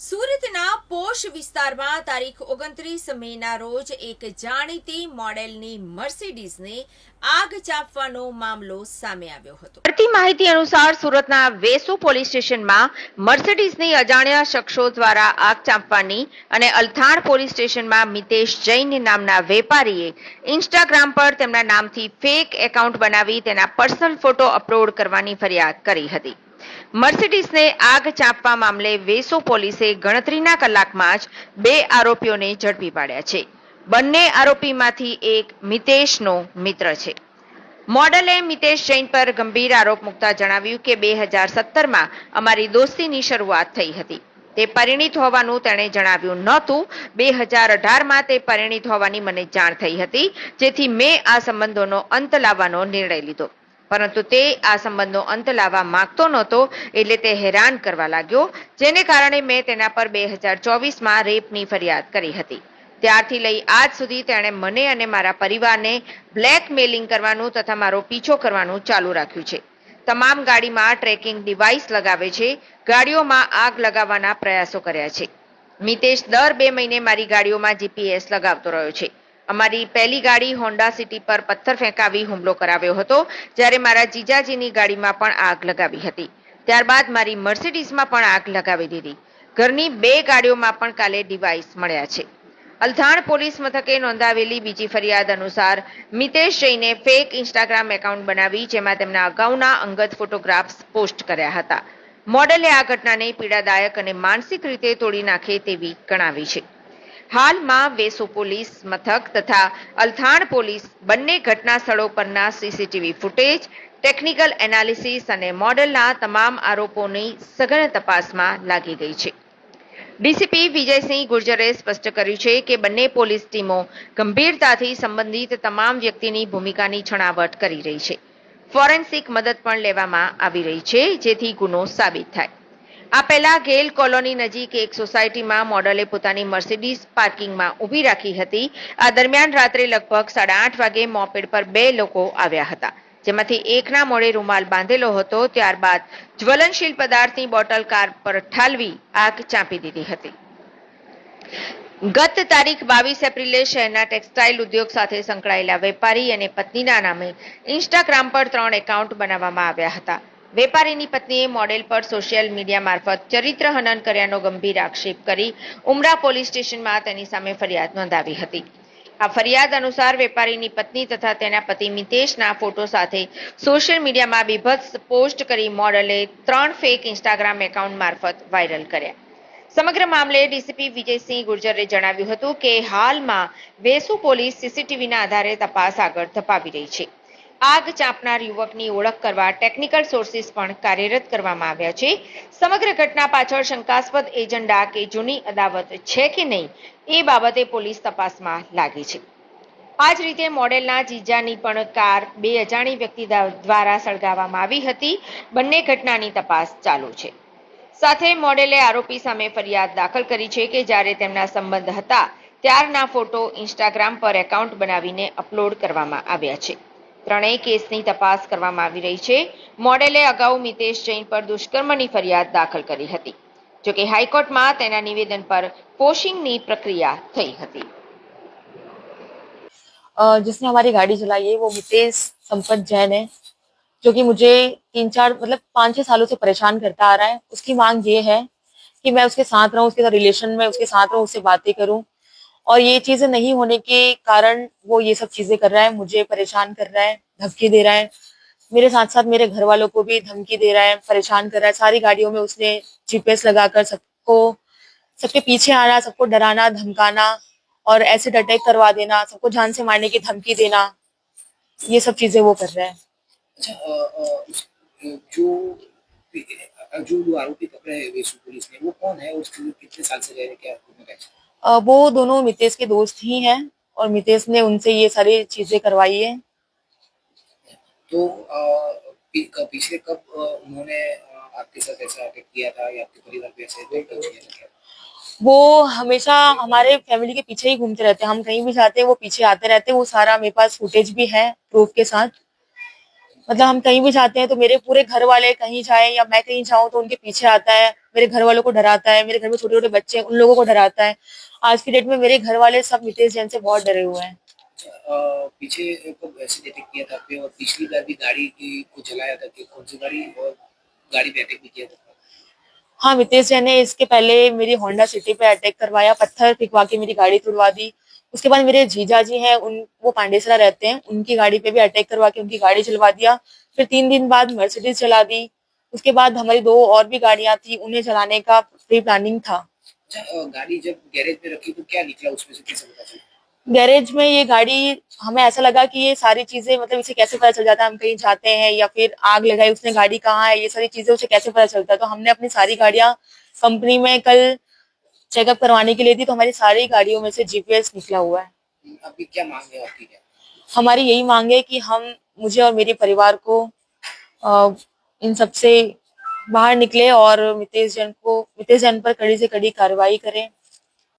સુરતના પોશ વિસ્તારમાં તારીખ ઓગણત્રીસ મેના રોજ એક જાણીતી મોડેલની મર્સિડીઝને આગ ચાંપવાનો મામલો સામે આવ્યો હતો. મળતી માહિતી અનુસાર સુરતના વેસુ પોલીસ સ્ટેશનમાં મર્સિડીઝની અજાણ્યા શખ્સો દ્વારા આગ ચાંપવાની અને અલથાણ પોલીસ સ્ટેશનમાં મિતેશ જૈન નામના વેપારીએ ઇન્સ્ટાગ્રામ પર તેમના નામથી ફેક એકાઉન્ટ બનાવી તેના પર્સનલ ફોટો અપલોડ કરવાની ફરિયાદ કરી હતી. મર્સિડીઝને આગ ચાંપવા મામલે વેસુ પોલીસે ગણતરીના કલાકમાં જ બે આરોપીઓને ઝડપી પાડ્યા છે. બંને આરોપીમાંથી એક મિતેશનો મિત્ર છે. મોડલે મિતેશ જૈન પર ગંભીર આરોપ મૂકતા જણાવ્યું કે બે હજાર સત્તરમાં અમારી દોસ્તીની શરૂઆત થઈ હતી. તે પરિણીત હોવાનું તેણે જણાવ્યું નહોતું. બે હજાર અઢારમાં તે પરિણિત હોવાની મને જાણ થઈ હતી, જેથી મેં આ સંબંધોનો અંત લાવવાનો નિર્ણય લીધો. પરંતુ તે આ સંબંધનો અંત લાવવા માંગતો નહોતો, એટલે તે હેરાન કરવા લાગ્યો, જેને કારણે મેં તેના પર બે હજાર ચોવીસમાં રેપની ફરિયાદ કરી હતી. ત્યારથી લઈ આજ સુધી તેણે મને અને મારા પરિવારને બ્લેકમેલિંગ કરવાનું તથા મારો પીછો કરવાનું ચાલુ રાખ્યું છે. તમામ ગાડીમાં ટ્રેકિંગ ડિવાઇસ લગાવે છે, ગાડીઓમાં આગ લગાવવાના પ્રયાસો કર્યા છે. મિતેશ દર બે મહિને મારી ગાડીઓમાં જીપીએસ લગાવતો રહ્યો છે. અમારી પહેલી ગાડી હોન્ડા સિટી પર પથ્થર ફેંકાવી હુમલો કરાવ્યો હતો, જ્યારે મારા જીજાજીની ગાડીમાં પણ આગ લગાવી હતી. ત્યારબાદ મારી મર્સિડીઝમાં પણ આગ લગાવી દીધી. ઘરની બે ગાડીઓમાં પણ કાલે ડિવાઇસ મળ્યા છે. અલથાણ પોલીસ મથકે નોંધાવેલી બીજી ફરિયાદ અનુસાર મિતેશ જૈને ફેક ઇન્સ્ટાગ્રામ એકાઉન્ટ બનાવી, જેમાં તેમના અગાઉના અંગત ફોટોગ્રાફ્સ પોસ્ટ કર્યા હતા. મોડેલે આ ઘટનાને પીડાદાયક અને માનસિક રીતે તોડી નાખે તેવી ગણાવી છે. હાલમાં વેસુ પોલીસ મથક તથા અલથાણ પોલીસ બંને ઘટના સ્થળો પરના સીસીટીવી ફૂટેજ, ટેકનિકલ એનાલિસિસ અને મોડલના તમામ આરોપોની સઘન તપાસમાં લાગી ગઈ છે. ડીસીપી વિજયસિંહ ગુર્જરે સ્પષ્ટ કર્યું છે કે બંને પોલીસ ટીમો ગંભીરતાથી સંબંધિત તમામ વ્યક્તિની ભૂમિકાની છણાવટ કરી રહી છે. ફોરેન્સિક મદદ પણ લેવામાં આવી રહી છે, જેથી ગુનો સાબિત થાય. આ પહેલા ગેલ કોલોની નજીક એક સોસાયટીમાં મોડલે પોતાની મર્સિડીઝ પાર્કિંગમાં ઊભી રાખી હતી. આ દરમિયાન રાત્રે લગભગ સાડા આઠ વાગે મોપેડ પર બે લોકો આવ્યા હતા, જેમાંથી એકના મોડે રૂમાલ બાંધેલો હતો. ત્યારબાદ જ્વલનશીલ પદાર્થની બોટલ કાર પર ઠાલવી આગ ચાંપી દીધી હતી. ગત તારીખ બાવીસ એપ્રિલે શહેરના ટેક્સટાઇલ ઉદ્યોગ સાથે સંકળાયેલા વેપારી અને પત્નીના નામે ઇન્સ્ટાગ્રામ પર ત્રણ એકાઉન્ટ બનાવવામાં આવ્યા હતા. વેપારીની પત્નીએ મોડેલ પર સોશિયલ મીડિયા મારફત ચરિત્ર હનન કર્યાનો ગંભીર આક્ષેપ કરી ઉમરા પોલીસ સ્ટેશનમાં તેની સામે ફરિયાદ નોંધાવી હતી. આ ફરિયાદ અનુસાર વેપારીની પત્ની તથા તેના પતિ મિતેશના ફોટો સાથે સોશિયલ મીડિયામાં બીભત્સ પોસ્ટ કરી મોડલે ત્રણ ફેક ઇન્સ્ટાગ્રામ એકાઉન્ટ મારફત વાયરલ કર્યા. સમગ્ર મામલે ડીસીપી વિજયસિંહ ગુર્જરે જણાવ્યું હતું કે હાલમાં વેસુ પોલીસ સીસીટીવીના આધારે તપાસ આગળ ધપાવી રહી છે. આગ ચાંપનાર યુવકની ઓળખ કરવા ટેકનિકલ સોર્સિસ પણ કાર્યરત કરવામાં આવ્યા છે. સમગ્ર ઘટના પાછળ શંકાસ્પદ એજન્ડા કે જૂની અદાવત છે કે નહીં, એ બાબતે પોલીસ તપાસમાં લાગી છે. આ જ રીતે મોડેલના જીજાની પણ કાર બે અજાણી વ્યક્તિ દ્વારા સળગાવવામાં આવી હતી. બંને ઘટનાની તપાસ ચાલુ છે. સાથે મોડેલે આરોપી સામે ફરિયાદ દાખલ કરી છે કે જ્યારે તેમના સંબંધ હતા, ત્યારના ફોટો ઇન્સ્ટાગ્રામ પર એકાઉન્ટ બનાવીને અપલોડ કરવામાં આવ્યા છે. ત્રણેય કેસની તપાસ કરવામાં આવી રહી છે મોડેલે અગાઉ મિતેશ જૈન પર દુષ્કર્મની ફરિયાદ દાખલ કરી હતી જોકે હાઈકોર્ટમાં તેના નિવેદન પર પોશિંગની પ્રક્રિયા થઈ હતી अ, जिसने हमारी गाड़ी चलाई है वो मितेश संपत जैन है जो कि मुझे तीन चार मतलब पाँच छह सालों से परेशान करता आ रहा है उसकी मांग ये है कि मैं उसके साथ रहूं उसके साथ रिलेशन में उसके साथ रहूं उससे बातें करूं और ये चीज़ें नहीं होने के कारण वो ये सब चीज़ें कर रहा है, मुझे परेशान कर रहा है, धमकी दे रहा है। मेरे साथ साथ मेरे घर वालों को भी धमकी दे रहा है, परेशान कर रहा है। सारी गाड़ियों में उसने जीपीएस लगाकर सबको, सबके पीछे आना, सबको डराना, धमकाना और एसिड अटैक करवा देना, सबको जान से मारने की धमकी देना, ये सब चीज़ें वो कर रहा है। अच्छा जो जो आरोपी पकड़े पुलिस ने, वो कौन है? उसके कितने साल से रह रहे क्या वो दोनों मितेश के दोस्त ही हैं और मितेश ने उनसे ये सारी चीज़ें करवाई है। तो पी, क- पिछले कब उन्होंने आपके साथ ऐसा अटैक किया था या आपके परिवार पे ऐसे किया था वो हमेशा हमारे फैमिली के पीछे ही घूमते रहते हैं। हम कहीं भी जाते हैं वो पीछे आते रहते हैं। वो सारा मेरे पास फुटेज भी है प्रूफ के साथ। मतलब हम कहीं भी जाते हैं तो मेरे पूरे घर वाले कहीं जाए या मैं कहीं जाऊँ तो उनके पीछे आता है। मेरे घर वालों को डराता है मेरे घर में छोटे छोटे बच्चे हैं उन लोगों को डराता है। आज की डेट में मेरे घर वाले सब मितेश जैन से बहुत डरे हुए हैं। अच्छा, पीछे कब ऐसे डिटेक्ट किया था आपने और पिछली बार भी गाड़ी की को जलाया था कि कौन सी गाड़ी और गाड़ी पे अटैक भी किया था? हाँ मितेश जैन ने इसके पहले मेरी होंडा सिटी पे अटैक करवाया पत्थर फिकवा के मेरी गाड़ी तुड़वा दी। उसके बाद मेरे जीजा जी हैं उन वो पांडेसरा रहते हैं उनकी गाड़ी पे भी अटैक करवा के उनकी गाड़ी चलवा दिया। फिर तीन दिन बाद मर्सिडीज चला दी। उसके बाद हमारी दो और भी गाड़ियाँ थी उन्हें चलाने का प्री प्लानिंग था। अच्छा गाड़ी जब गैरेज में रखी तो क्या निकला उसमें से कैसे पता चला? गैरेज में ये गाड़ी हमें ऐसा लगा कि ये सारी चीज़ें मतलब इसे कैसे पता चल जाता है हम कहीं जाते हैं या फिर आग लगाई उसने गाड़ी कहाँ है ये सारी चीज़ें उसे कैसे पता चलता है? तो हमने अपनी सारी गाड़ियाँ कंपनी में कल चेकअप करवाने के लिए दी तो हमारी सारी गाड़ियों में से जीपीएस निकला हुआ है। अभी क्या मांग है आपकी क्या? हमारी यही मांग है कि हम मुझे और मेरे परिवार को इन सब से बाहर निकले और मितेश जैन को मितेश जैन पर कड़ी से कड़ी कार्रवाई करें